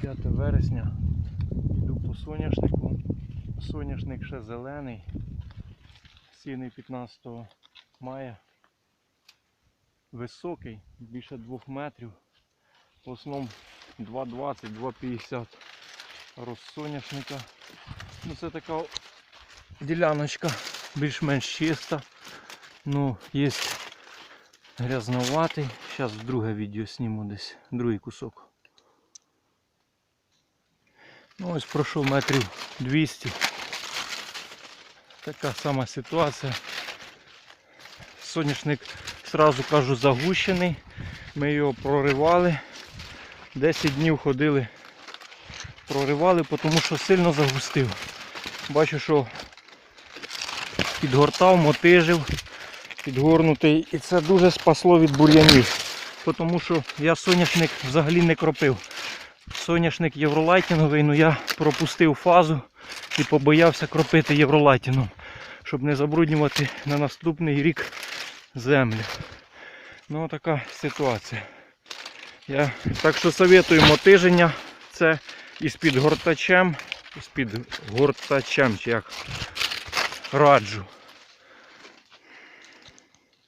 5 вересня. Йду по соняшнику. Соняшник ще зелений. Сіний 15 мая. Високий, більше 2 метрів. В основному 2,20-2,50 розсоняшника. Ну це така діляночка більш-менш чиста. Ну, є грязноватий. Зараз друге відео зніму десь, другий кусок. Ну ось пройшов метрів 200. Така сама ситуація. Соняшник, сразу кажу, загущений. Ми його проривали. 10 днів ходили, проривали, тому що сильно загустив. Бачу, що підгортав, мотижив, підгорнутий. І це дуже спасло від бур'янів. Тому що я соняшник взагалі не кропив. Соняшник євролайтінговий, ну я пропустив фазу і побоявся кропити євролайтіном, щоб не забруднювати на наступний рік землю. Ну така ситуація. Я так що советую мотиження. Це із під гортачем, із під гортачем, чи як раджу.